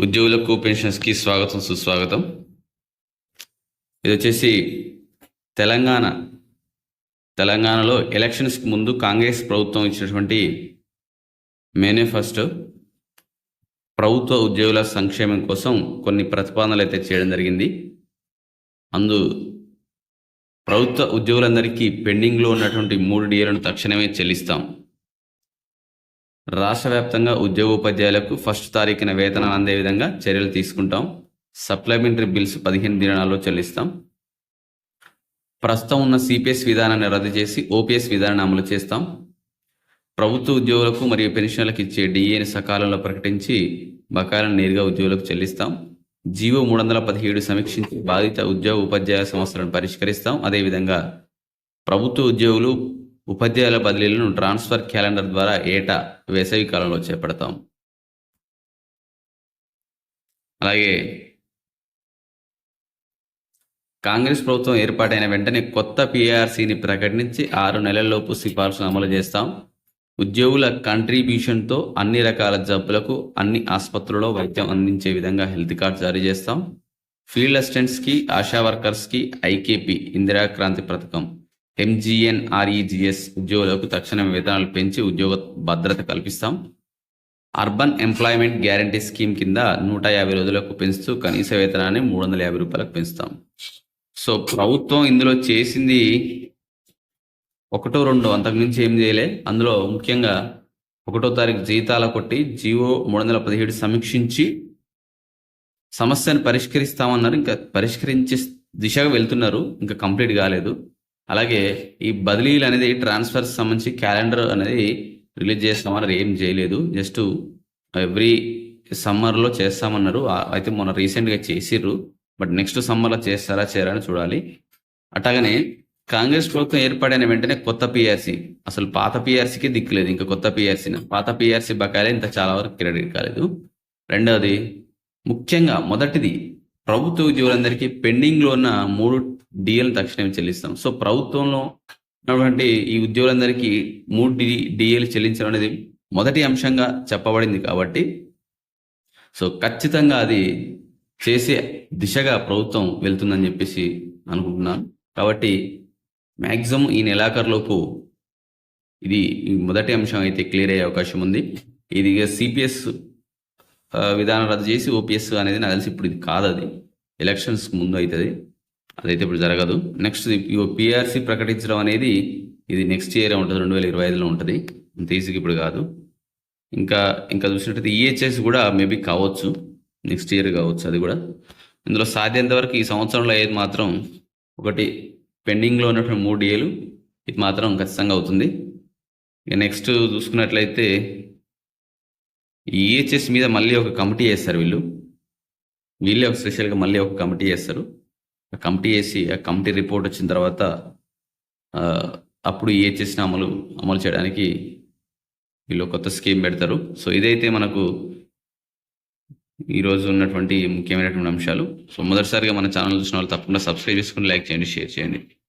ఉద్యోగులకు పెన్షన్స్కి స్వాగతం సుస్వాగతం. ఇది వచ్చేసి తెలంగాణ. తెలంగాణలో ఎలక్షన్స్కి ముందు కాంగ్రెస్ ప్రభుత్వం ఇచ్చినటువంటి మేనిఫెస్టో ప్రభుత్వ ఉద్యోగుల సంక్షేమం కోసం కొన్ని ప్రతిపాదనలు అయితే చేయడం జరిగింది. అందు ప్రభుత్వ ఉద్యోగులందరికీ పెండింగ్లో ఉన్నటువంటి మూడు డిఏలను తక్షణమే చెల్లిస్తాం. రాష్ట్ర వ్యాప్తంగా ఉద్యోగ ఉపాధ్యాయులకు ఫస్ట్ తారీఖున వేతనాలు అందే విధంగా చర్యలు తీసుకుంటాం. సప్లిమెంటరీ బిల్స్ పదిహేను దినాల్లో చెల్లిస్తాం. ప్రస్తుతం ఉన్న సిపిఎస్ విధానాన్ని రద్దు చేసి ఓపీఎస్ విధానాన్ని అమలు చేస్తాం. ప్రభుత్వ ఉద్యోగులకు మరియు పెన్షన్లకు ఇచ్చే డిఏని సకాలంలో ప్రకటించి బకాయిలను నేరుగా ఉద్యోగులకు చెల్లిస్తాం. జీవో మూడు వందల పదిహేడు సమీక్షించి బాధిత ఉద్యోగ ఉపాధ్యాయ సమస్యలను పరిష్కరిస్తాం. అదేవిధంగా ప్రభుత్వ ఉద్యోగులు ఉపాధ్యాయుల బదిలీలను ట్రాన్స్ఫర్ క్యాలెండర్ ద్వారా ఏటా వేసవి కాలంలో చేపడతాం. అలాగే కాంగ్రెస్ ప్రభుత్వం ఏర్పాటైన వెంటనే కొత్త పిఆర్సీని ప్రకటించి ఆరు నెలల్లోపు సిఫార్సును అమలు చేస్తాం. ఉద్యోగుల కంట్రిబ్యూషన్తో అన్ని రకాల జబ్బులకు అన్ని ఆసుపత్రుల్లో వైద్యం అందించే విధంగా హెల్త్ కార్డ్ జారీ చేస్తాం. ఫీల్డ్ అసిస్టెంట్స్కి ఆశా వర్కర్స్కి ఐకేపీ ఇందిరా క్రాంతి పథకం. ఎంజిఎన్ఆర్ఈజిఎస్ ఉద్యోగులకు తక్షణ వేతనాలు పెంచి ఉద్యోగ భద్రత కల్పిస్తాం. అర్బన్ ఎంప్లాయ్మెంట్ గ్యారంటీ స్కీమ్ కింద నూట యాభై రోజులకు పెంచుతూ కనీస వేతనాన్ని మూడు వందల యాభై రూపాయలకు పెంచుతాం. సో ప్రభుత్వం ఇందులో చేసింది ఒకటో రెండో అంతకుమించి ఏం చేయలే. అందులో ముఖ్యంగా ఒకటో తారీఖు జీతాల కొట్టి జీవో మూడు వందల పదిహేడు సమీక్షించి సమస్యను పరిష్కరిస్తామన్నారు. ఇంకా పరిష్కరించే దిశగా వెళ్తున్నారు. ఇంకా కంప్లీట్ కాలేదు. అలాగే ఈ బదిలీలు అనేది ట్రాన్స్ఫర్స్ సంబంధించి క్యాలెండర్ అనేది రిలీజ్ చేస్తామన్నారు ఏం చేయలేదు. జస్ట్ ఎవ్రీ సమ్మర్లో చేస్తామన్నారు. అయితే మొన్న రీసెంట్గా చేసిర్రు. బట్ నెక్స్ట్ సమ్మర్లో చేస్తారా చేయరా అని చూడాలి. అట్లాగనే కాంగ్రెస్ ప్రభుత్వం ఏర్పడిన వెంటనే కొత్త పిఆర్సీ అసలు పాత పిఆర్సీకి దిక్కులేదు ఇంకా కొత్త పిఆర్సీ పాత పిఆర్సీ బకాయిలే ఇంత చాలా వరకు క్రెడిట్ కాలేదు. రెండవది ముఖ్యంగా మొదటిది ప్రభుత్వ ఉద్యోగులందరికీ పెండింగ్లో ఉన్న మూడు డిఎలను తక్షణమే చెల్లిస్తాం. సో ప్రభుత్వంలో ఉన్నటువంటి ఈ ఉద్యోగులందరికీ మూడు డి డిఏలు చెల్లించడం అనేది మొదటి అంశంగా చెప్పబడింది కాబట్టి సో ఖచ్చితంగా అది చేసే దిశగా ప్రభుత్వం వెళ్తుందని చెప్పేసి అనుకుంటున్నాను. కాబట్టి మ్యాక్సిమం ఈ నెలాఖరులోపు ఇది మొదటి అంశం అయితే క్లియర్ అయ్యే అవకాశం ఉంది. ఇది సిపిఎస్ విధానం రద్దు చేసి ఓపీఎస్ అనేది నాకు తెలిసి ఇప్పుడు ఇది కాదు అది. ఎలక్షన్స్ ముందు అవుతుంది అదైతే ఇప్పుడు జరగదు. నెక్స్ట్ పిఆర్సీ ప్రకటించడం అనేది ఇది నెక్స్ట్ ఇయర్ ఉంటుంది. రెండు వేల ఇరవై ఐదులో ఉంటుంది. అంత ఈజీగా ఇప్పుడు కాదు. ఇంకా ఇంకా చూసినట్టయితే ఈహెచ్ఎస్ కూడా మేబీ కావచ్చు. నెక్స్ట్ ఇయర్ కావచ్చు అది కూడా. ఇందులో సాధ్యంత వరకు ఈ సంవత్సరంలో ఏది మాత్రం ఒకటి పెండింగ్లో ఉన్నటువంటి మూడు ఏలు ఇది మాత్రం ఖచ్చితంగా అవుతుంది. ఇక నెక్స్ట్ చూసుకున్నట్లయితే ఈహెచ్ఎస్ మీద మళ్ళీ ఒక కమిటీ వేస్తారు వీళ్ళు. వీళ్ళే ఒక స్పెషల్గా మళ్ళీ ఒక కమిటీ వేస్తారు ఆ కమిటీ వేసి ఆ కమిటీ రిపోర్ట్ వచ్చిన తర్వాత అప్పుడు ఈహెచ్ఎస్ని అమలు అమలు చేయడానికి వీళ్ళు కొత్త స్కీమ్ పెడతారు. సో ఇదైతే మనకు ఈరోజు ఉన్నటువంటి ముఖ్యమైనటువంటి అంశాలు. సో మొదటిసారిగా మన ఛానల్ చూసిన వాళ్ళు తప్పకుండా సబ్స్క్రైబ్ చేసుకుని లైక్ చేయండి షేర్ చేయండి.